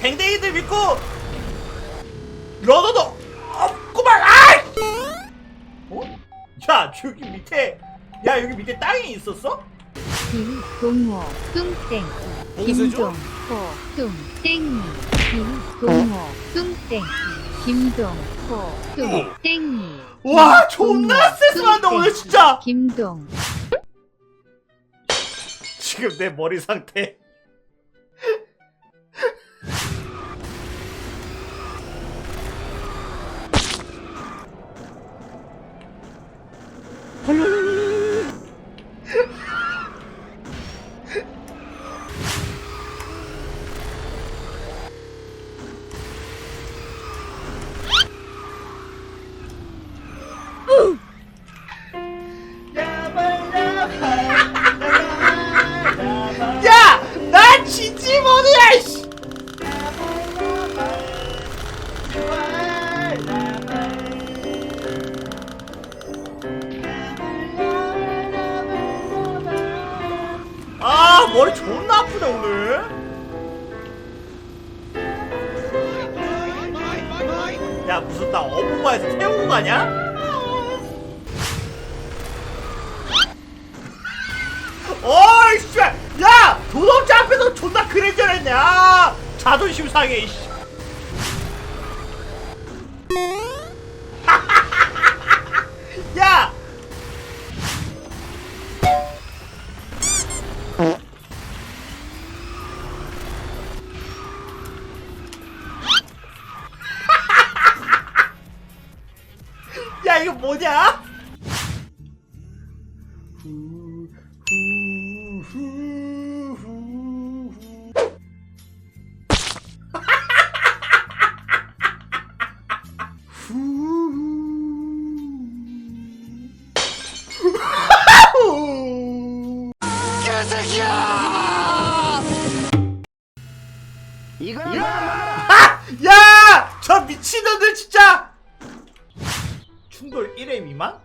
댕댕이들 믿고 러너도 없구만 아이 어? 야 저기 밑에 야 여기 밑에 땅이 있었어? 김동호 뚱땡 봉쇄죠? 김동호 뚱땡이 김동호 뚱땡 김동호 뚱땡이 와 존나 스트레스받는데 오늘 진짜 김동 지금 내 머리 상태 나 지지 모드야 이씨! 아 머리 존나 아프네 오늘 야 무슨 나 어부바에서 태우고 가냐? 야 도덕자 앞에서 존나 그랜저랬네. 아 자존심 상해 이씨. 야! 야 이거 뭐냐? 아! 야! 저 미친놈들 진짜! 충돌 1회 미만?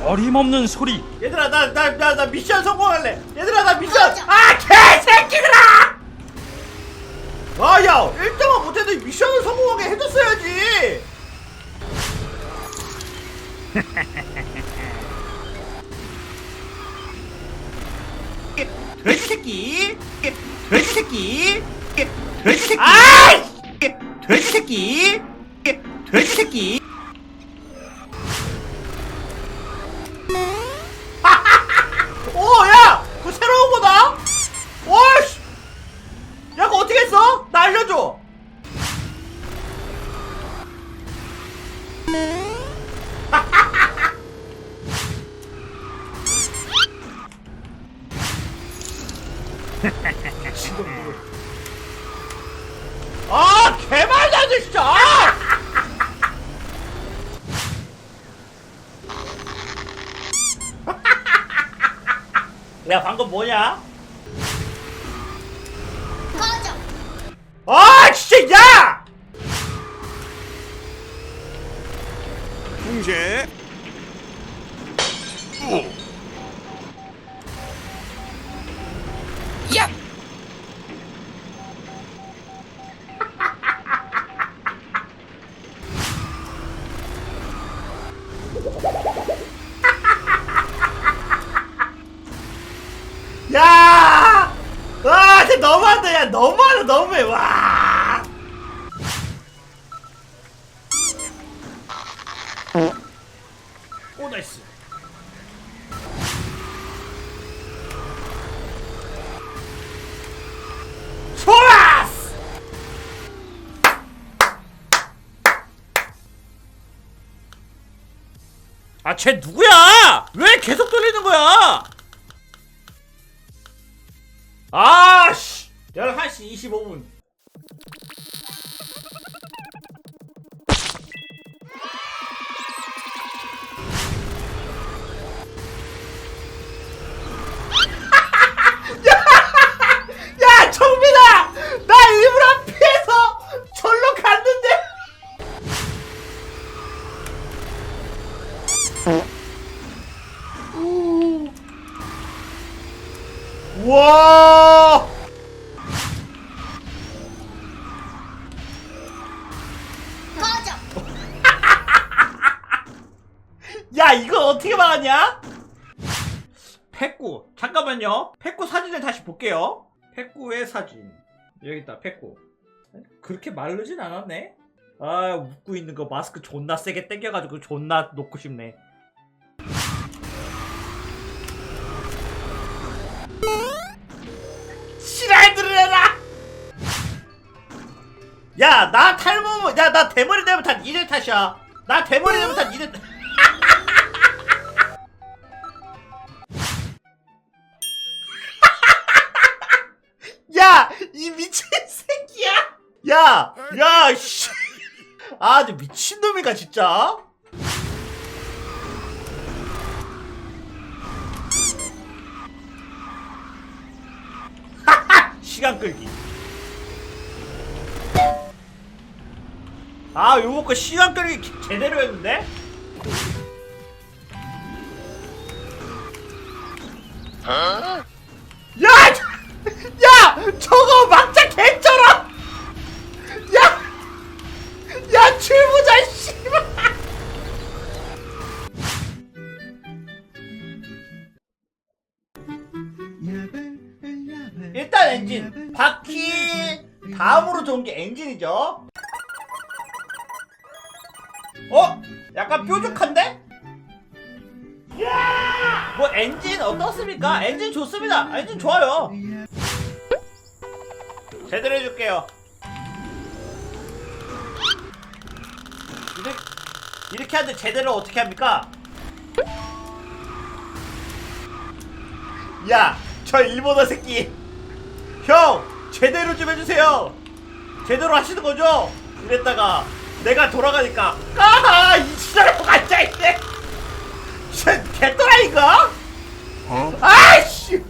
어림없는 소리 얘들아 나 나 나 나 미션 성공할래 얘들아 나 미션 아 개새끼들아 아야 1등은 못해도 미션을 성공하게 해줬어야지 돼지 새끼. 돼지 새끼. 돼지 새끼. 아이! 돼지 새끼. 돼지 새끼 아, 개말다들 진짜! 아! 야, 방금 뭐냐? 꺼져. 아, 진짜, 야! 풍제 너무하다, 너무해, 와! 오, 나이스. 좋았어! 아, 쟤 누구야? 왜 계속 돌리는 거야? 아 씨 11시 25분. 야 정민아 어떻게 막았냐? 패꾸 잠깐만요. 패꾸 사진을 다시 볼게요. 패꾸의 사진. 여기 있다 패꾸 그렇게 마르진 않았네? 아 웃고 있는 거 마스크 존나 세게 땡겨가지고 존나 놓고 싶네. 지랄 들으려라 야 나 탈모 야나 대머리 되면 다 니네 탓이야. 나 대머리 되면 다 니네 탓 이 미친 새끼야! 야, 야, 씨. 아, 저 미친놈이가 진짜. 시간 끌기. 아, 요거 거 시간 끌기 제- 제대로 했는데? 야! 저- 야! 저 일단 엔진. 바퀴. 다음으로 좋은 게 엔진이죠. 어? 약간 뾰족한데? 뭐 엔진 어떻습니까? 엔진 좋습니다. 엔진 좋아요. 제대로 해줄게요. 이렇게, 이렇게 하는데 제대로 어떻게 합니까? 야, 저 일본어 새끼. 형, 제대로 좀 해주세요. 제대로 하시는 거죠? 이랬다가 내가 돌아가니까 아, 이 지랄하고 앉아있네. 쟤 개또라이가? 어? 아이씨!